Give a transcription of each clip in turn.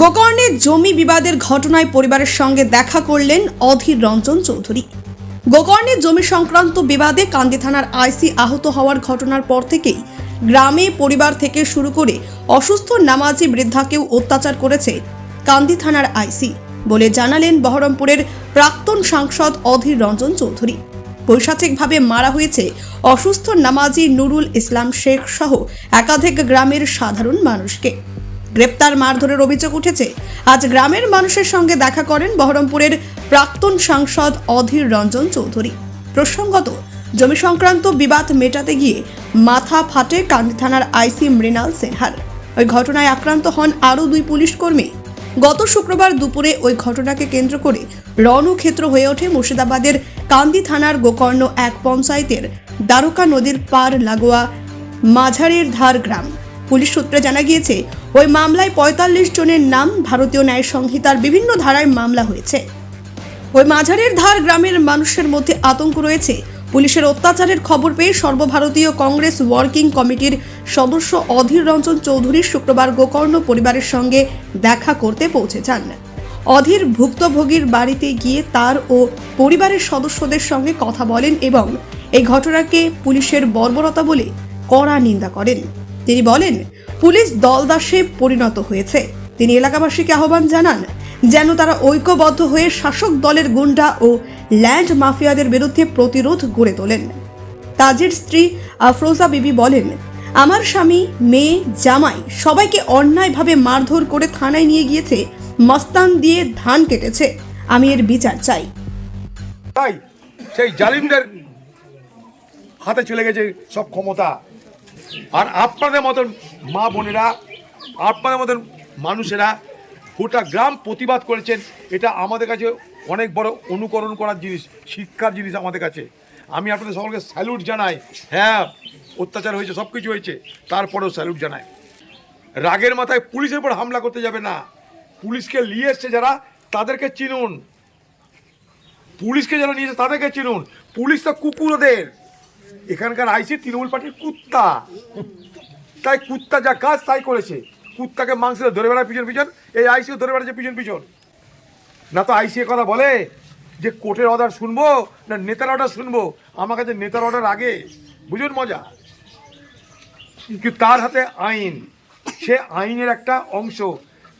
গোকর্ণে জমি বিবাদের ঘটনায় পরিবারের সঙ্গে দেখা করলেন অধীর রঞ্জন চৌধুরী। গোকর্ণে জমি সংক্রান্ত বিবাদে কান্দি থানার আইসি আহত হওয়ার ঘটনার পর থেকেই গ্রামে পরিবার থেকে শুরু করে অসুস্থ নামাজি বৃদ্ধাকেও অত্যাচার করেছে কান্দি থানার আইসি বলে জানালেন বহরমপুরের প্রাক্তন সাংসদ অধীর রঞ্জন চৌধুরী। পৈশাচিকভাবে মারা হয়েছে অসুস্থ নামাজি নুরুল ইসলাম শেখ সহ একাধিক গ্রামের সাধারণ মানুষকে। গ্রেপ্তার মারধরের অভিযোগ উঠেছে। আজ গ্রামের মানুষের সঙ্গে দেখা করেন বহরমপুরের প্রাক্তন সাংসদ অধীর রঞ্জন চৌধুরী। প্রসঙ্গত, জমি সংক্রান্ত বিবাদ মেটাতে গিয়ে মাথা ফাটে কান্দি থানার আইসি মৃণাল সিনহার। ওই ঘটনায় আক্রান্ত হন আরও দুই পুলিশ কর্মী। গত শুক্রবার দুপুরে ওই ঘটনাকে কেন্দ্র করে রণক্ষেত্র হয়ে ওঠে মুর্শিদাবাদের কান্দি থানার গোকর্ণ এক পঞ্চায়েতের দ্বারকা নদীর পার লাগোয়া মাঝারের ধার গ্রাম। পুলিশ সূত্রে জানা গিয়েছে, ওই মামলায় পঁয়তাল্লিশ জনের নাম ভারতীয় ন্যায় সংহিতার বিভিন্ন ধারায় মামলা হয়েছে। ওই মাঝারের ধার গ্রামের মানুষের মধ্যে আতঙ্ক রয়েছে। পুলিশের অত্যাচারের খবর পেয়ে সর্বভারতীয় কংগ্রেস ওয়ার্কিং কমিটির সদস্য অধীর রঞ্জন চৌধুরী শুক্রবার গোকর্ণ পরিবারের সঙ্গে দেখা করতে পৌঁছে যান। অধীর ভুক্তভোগীর বাড়িতে গিয়ে তার ও পরিবারের সদস্যদের সঙ্গে কথা বলেন এবং এই ঘটনাকে পুলিশের বর্বরতা বলে কড়া নিন্দা করেন। তিনি বলেন, পুলিশ দলদাসে পরিণত হয়েছে। তিনি এলাকাবাসীকে আহ্বান জানান, যেন তারা ঐক্যবদ্ধ হয়ে শাসক দলের গুন্ডা ও ল্যান্ড মাফিয়াদের বিরুদ্ধে প্রতিরোধ গড়ে তোলেন। তাজের স্ত্রী আফরোজা বিবি বলেন, আমার স্বামী, মেয়ে, জামাই সবাইকে অন্যায়ভাবে মারধর করে থানায় নিয়ে গিয়েছে, মস্তান দিয়ে ধান কেটেছে। আমি এর বিচার চাই। তাই সেই জালিমদের হাতে চলে গেছে সব ক্ষমতা। আর আপনাদের মতন মা বোনেরা, আপনাদের মতন মানুষেরা গোটা গ্রাম প্রতিবাদ করেছেন। এটা আমাদের কাছে অনেক বড় অনুকরণ করার জিনিস, শিক্ষার জিনিস আমাদের কাছে। আমি আপনাদের সকলকে স্যালুট জানাই। হ্যাঁ অত্যাচার হয়েছে সব কিছু হয়েছে, তারপরেও স্যালুট জানাই। রাগের মাথায় পুলিশের উপর হামলা করতে যাবে না। পুলিশকে নিয়ে এসছে যারা, তাদেরকে চিনুন। পুলিশকে যারা নিয়েছে তাদেরকে চিনুন। পুলিশ তো কুকুর ওদের এখানকার আইসি তৃণমূল পার্টির কুত্তা। তাই কুত্তা যা কাজ, তাই করেছে। কুত্তাকে মাংস ধরে বেড়ায় পিছন পিছন, এই আইসিও ধরে বেড়াচ্ছে পিছন পিছন। না তো আইসি কথা বলে যে কোর্টের অর্ডার শুনব, না নেতার অর্ডার শুনব? আমার কাছে নেতার অর্ডার আগে। বুঝুন মজা। কিন্তু তার হাতে আইন। সে আইনের একটা অংশ।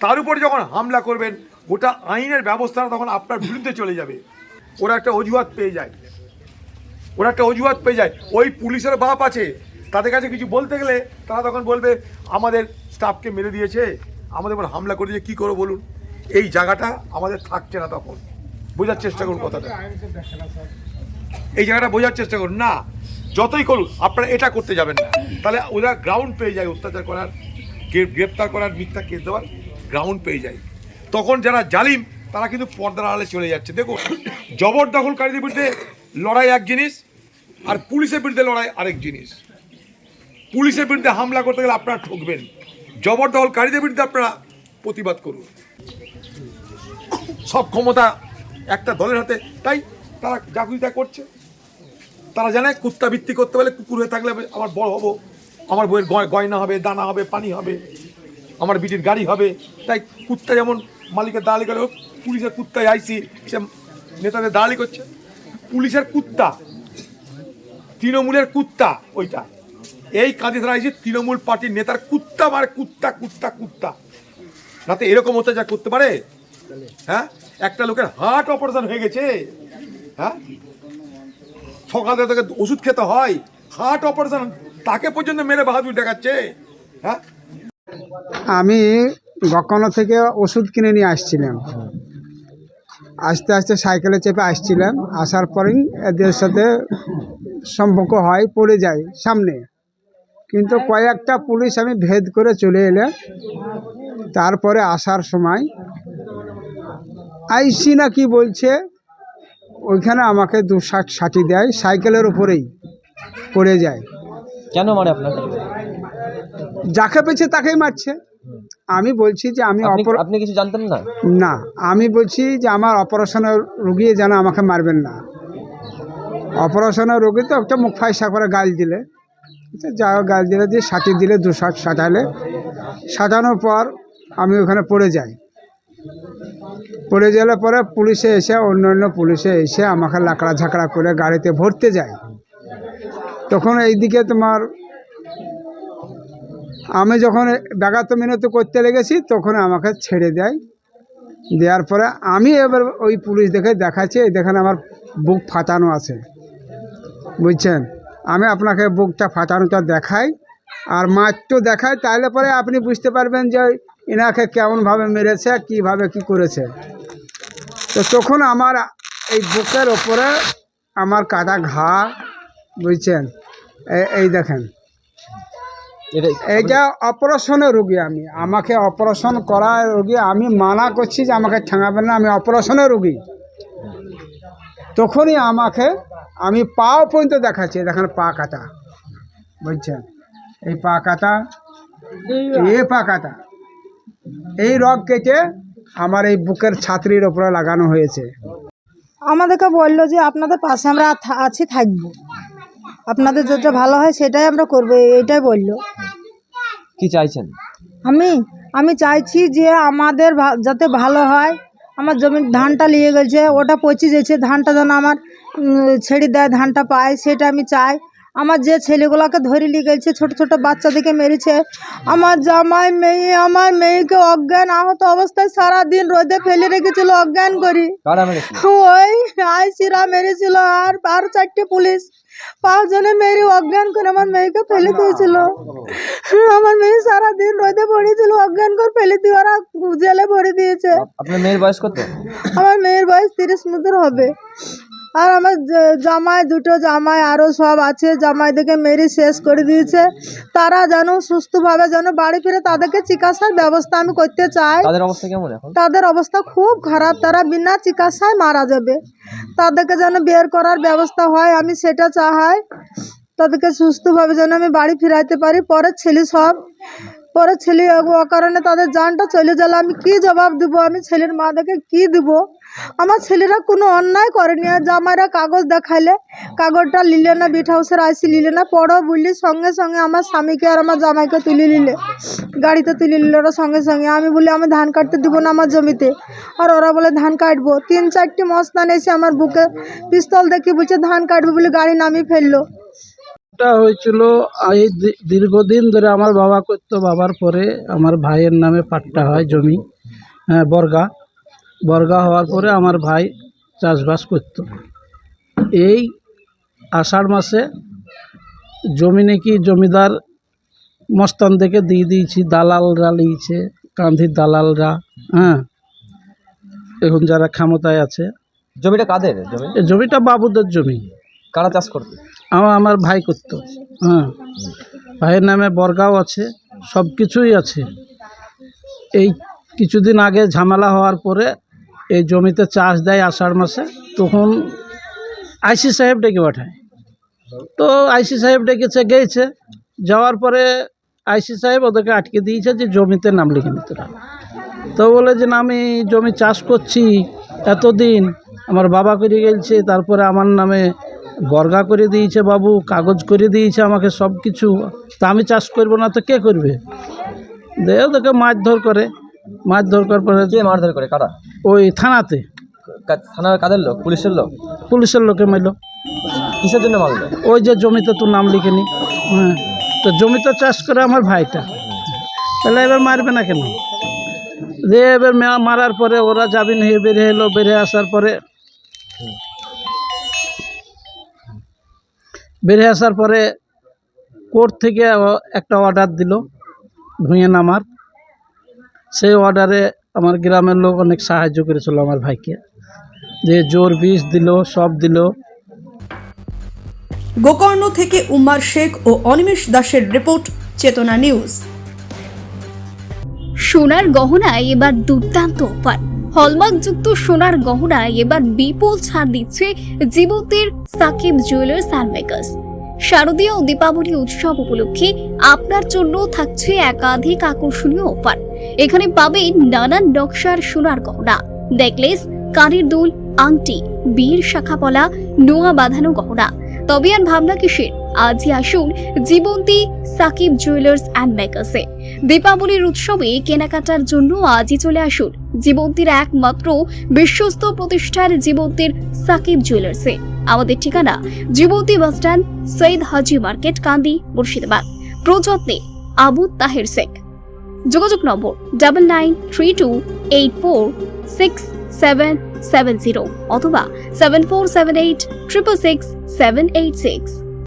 তার উপর যখন হামলা করবেন, গোটা আইনের ব্যবস্থাটা তখন আপনার বিরুদ্ধে চলে যাবে। ওরা একটা অজুহাত পেয়ে যায়। ওরা একটা অজুহাত পেয়ে যায়। ওই পুলিশের বাপ আছে, তাদের কাছে কিছু বলতে গেলে তারা তখন বলবে, আমাদের স্টাফকে মেরে দিয়েছে, আমাদের উপর হামলা করে দিয়ে কী করো বলুন? এই জায়গাটা আমাদের থাকছে না তখন। বোঝার চেষ্টা করুন কথাটা। এই জায়গাটা বোঝার চেষ্টা করুন। না, যতই করুন, আপনারা এটা করতে যাবেন না। তাহলে ওরা গ্রাউন্ড পেয়ে যায় অত্যাচার করার গ্রে- গ্রেপ্তার করার, মিথ্যা কেস দেওয়ার গ্রাউন্ড পেয়ে যায়। তখন যারা জালিম, তারা কিন্তু পর্দার আড়ালে চলে যাচ্ছে। দেখুন, জবরদখলকারীদের বিরুদ্ধে লড়াই এক জিনিস আর পুলিশের বিরুদ্ধে লড়াই আরেক জিনিস। পুলিশের বিরুদ্ধে হামলা করতে গেলে আপনারা ঠকবেন। জবরদখলকারীদের বিরুদ্ধে আপনারা প্রতিবাদ করুন। সব ক্ষমতা একটা দলের হাতে তাই তারা জাগুরিতা করছে। তারা জানে কুত্তা ভিত্তি করতে পারলে কুকুর হয়ে থাকলে আমার বড় হব। আমার বইয়ের গয়- গয়না হবে দানা হবে পানি হবে আমার বিটির গাড়ি হবে। তাই কুত্তা যেমন মালিকের করে হোক, পুলিশের কুত্তায় আইসি সে নেতাদের দালালি করছে। পুলিশের কুত্তা। তৃণমূলের কুত্তা ওইটা। এই কাঁদি ধরা আইসি তৃণমূল পার্টির নেতার কুত্তা মারে কুত্তা কুত্তা কুত্তা। রাতে এরকম অত্যাচার করতে পারে হ্যাঁ? একটা লোকের হার্ট অপারেশন হয়ে গেছে হ্যাঁ? সকাল তাকে ওষুধ খেতে হয় হার্ট অপারেশন তাকে পর্যন্ত মেরে বাহাদুর দেখাচ্ছে হ্যাঁ? আমি গকানো থেকে ওষুধ কিনে নিয়ে আসছিলাম। আস্তে আস্তে সাইকেলে চেপে আসছিলাম। আসার পরেই এদের সাথে সম্পর্ক হয় পড়ে যায় সামনে। কিন্তু কয়েকটা পুলিশ আমি ভেদ করে চলে এলে তারপরে আসার সময় আইসি না কি বলছে ওইখানে আমাকে দু ষাট ষাটি দেয় সাইকেলের উপরেই পড়ে যায়। কেন মারে আপনাকে? যাকে পেয়েছে তাকেই মারছে। আমি বলছি যে আমি আপনি কিছু জানতেন না? না আমি বলছি যে আমার অপারেশনের রুগী যেন আমাকে মারবেন না। অপারেশনের রুগী তো একটা মুখ ফাইসা করে গাল দিলে। আচ্ছা, যা গাল দিলে দিয়ে সাটি দিলে দু শাট সাটালে। সাজানোর পর আমি ওখানে পড়ে যাই। পড়ে গেলে পরে পুলিশে এসে অন্য অন্য পুলিশে এসে আমাকে লাকড়া ঝাঁকড়া করে গাড়িতে ভরতে যায়। তখন এইদিকে তোমার আমি যখন ব্যাঘাত মিনত করতে লেগেছি, তখন আমাকে ছেড়ে দেয়। দেওয়ার পরে আমি এবার ওই পুলিশ দেখে দেখাচ্ছি দেখেন আমার বুক ফাটানো আছে। বুঝছেন? আমি আপনাকে বুকটা ফাটানোটা দেখাই, আর মাছটা দেখাই, তাহলে পরে আপনি বুঝতে পারবেন যে এনাকে কেমনভাবে মেরেছে, কীভাবে কি করেছে। তো তখন আমার এই বুকের ওপরে আমার কাটা ঘা, বুঝছেন? এই দেখেন। এটা এইটা অপারেশনের রোগী আমি। আমাকে অপারেশন করা রোগী আমি মানা করছি যে আমাকে ঠেঙাবেন না আমি অপারেশনের রোগী। তখনই আমাকে আমি পাও পর্যন্ত দেখাচ্ছি দেখেন পা কাটা। বুঝছেন? এই পা কাটা এ পা কাটা। এই রগ কেটে আমার এই বুকের ছাত্রীর ওপরে লাগানো হয়েছে। আমাদেরকে বলল যে আপনাদের পাশে আমরা আছি থাকব। আপনাদের যেটা ভালো হয় সেটাই আমরা করব। এইটাই বলল। কি চাইছেন? আমি আমি চাইছি যে আমাদের যাতে ভালো হয়। আমার জমির ধানটা নিয়ে গেছে, ওটা পচে গেছে ধানটা যেন আমার ছেড়ে দেয়, ধানটা পায়, সেটা আমি চাই। আমার যে ছেলেগুলোকে ধরে নিয়ে গেছে ছোট ছোট বাচ্চাদেরকে মেরেছে। আমার জামাই মেয়ে আমার মেয়েকে অজ্ঞান আহত অবস্থায় সারা দিন রোদে ফেলে রেখেছিল অজ্ঞান করি। ওই আইসিরা মেরেছিল আর আর চারটে পুলিশ। পাঁচজনে মেরে অজ্ঞান করে আমার মেয়েকে ফেলে দিয়েছিল। আমার মেয়ে সারা দিন রোদে পড়েছিল অজ্ঞান করে ফেলে দিয়ে ওরা জেলে ভরে দিয়েছে। আপনার মেয়ের বয়স কত? আমার মেয়ের বয়স তিরিশ মতন হবে। আর আমার জামাই দুটো জামাই আরও সব আছে জামাইদেরকে মেরে শেষ করে দিয়েছে। তারা যেন সুস্থভাবে যেন বাড়ি ফিরে তাদেরকে চিকিৎসার ব্যবস্থা আমি করতে চাই। তাদের অবস্থা কেমন এখন? তাদের অবস্থা খুব খারাপ। তারা বিনা চিকিৎসায় মারা যাবে। তাদেরকে যেন বের করার ব্যবস্থা হয় আমি সেটা চাহাই তাদেরকে সুস্থভাবে যেন আমি বাড়ি ফিরাইতে পারি। পরের ছেলে সব পরের ছেলে কারণে তাদের জানটা চলে গেলে, আমি কি জবাব দেবো? আমি ছেলের মা দেখে কি দিব? আমার ছেলেরা কোনো অন্যায় করেনি। আর জামাইরা কাগজ দেখাইলে, কাগজটা নিলে না বিট হাউসের আইসি নিলে না পড়ো বললি সঙ্গে সঙ্গে আমার স্বামীকে আর আমার জামাইকে তুলে নিলে, গাড়িতে তুলে নিল ওরা সঙ্গে সঙ্গে। আমি বলি, আমি ধান কাটতে দিব না আমার জমিতে। আর ওরা বলে, ধান কাটবো। তিন চারটি মস্তান এসে আমার বুকে পিস্তল দেখে বলছে, ধান কাটবো বলে গাড়ি নামিয়ে ফেলল। এটা হয়েছিল এই দীর্ঘদিন ধরে আমার বাবা করতো বাবার পরে আমার ভাইয়ের নামে পাট্টা হয় জমি হ্যাঁ বর্গা। বর্গা হওয়ার পরে আমার ভাই চাষবাস করত। এই আষাঢ় মাসে জমি নাকি জমিদার মস্তান থেকে দিয়ে দিয়েছি দালালরা লিয়েছে কান্ধির দালালরা হ্যাঁ। এখন যারা ক্ষমতায় আছে। জমিটা কাদের জমি? জমিটা বাবুদের জমি। কারা চাষ করবে আমার আমার ভাই করতো। হ্যাঁ। ভাইয়ের নামে বর্গাও আছে, সব কিছুই আছে। এই কিছুদিন আগে ঝামেলা হওয়ার পরে এই জমিতে চাষ দেয় আষাঢ় মাসে, তখন আইসি সাহেব ডেকে পাঠায়। তো আইসি সাহেব ডেকেছে, গেছে। যাওয়ার পরে আইসি সাহেব ওদেরকে আটকে দিয়েছে যে জমিতে নাম লিখে হবে। তো বলে যে, না, আমি জমি চাষ করছি এতদিন। আমার বাবা করে গেছে, তারপরে আমার নামে বর্গা করে দিয়েছে বাবু কাগজ করে দিয়েছে আমাকে সব কিছু। তা আমি চাষ করব না তো কে করবে? দে ওদেরকে মারধর করে। মারধর করার পরে কে মারধর করে? কারা? ওই থানাতে। থানার কাদের লোক? পুলিশের লোক? পুলিশের লোকে মারল। কিসের জন্য মারলো? ওই যে জমিতে তোর নাম লিখে নি হ্যাঁ। তো জমিতে চাষ করে আমার ভাইটা। তাহলে এবার মারবে না কেন? দিয়ে এবার মারার পরে ওরা জামিন হয়ে বেরিয়ে এলো বেরিয়ে আসার পরে বেরিয়ে আসার পরে কোর্ট থেকে একটা অর্ডার দিল ভুঁয়ে নামার। সেই অর্ডারে আমার গ্রামের লোক অনেক সাহায্য করেছিল আমার ভাইকে। দিয়ে জোর বিষ দিল সব দিল। গোকর্ণ থেকে উম্মার শেখ ও অনিমেষ দাসের রিপোর্ট চেতনা নিউজ। সোনার গহনায় এবার দুর্দান্ত অফার। হলমার্কযুক্ত সোনার গহনায় এবার বিপুল ছাড় দিচ্ছে জীবতের সাকিব জুয়েলার্স অ্যান্ড মেকার্স শারদীয় দীপাবলি উৎসব উপলক্ষে আপনার জন্য থাকছে একাধিক আকর্ষণীয় অফার। এখানে পাবেন নানান নকশার সোনার গহনা, নেকলেস, কানের দুল, আংটি, বীর শাখাপলা, নোয়া বাঁধানো গহনা। তবে আর ভাবনা কিসের? আজই আসুন জীবন্তী সাকিব জুয়েলার্স অ্যান্ড মেকার্সে। দীপাবলির উৎসবে কেনাকাটার জন্য আজই চলে আসুন জীবন্তীর একমাত্র বিশ্বস্ত প্রতিষ্ঠান জীবন্তীর সাকিব জুয়েলার্সে। আমাদের ঠিকানা Jibanti bus stand Syed Haji market, Kandi, Murshidabad. প্রযত্নে Abu Taher Sheikh. যোগাযোগ নম্বর double nine three two eight four six seven seven zero অথবা seven four seven eight triple six seven eight six.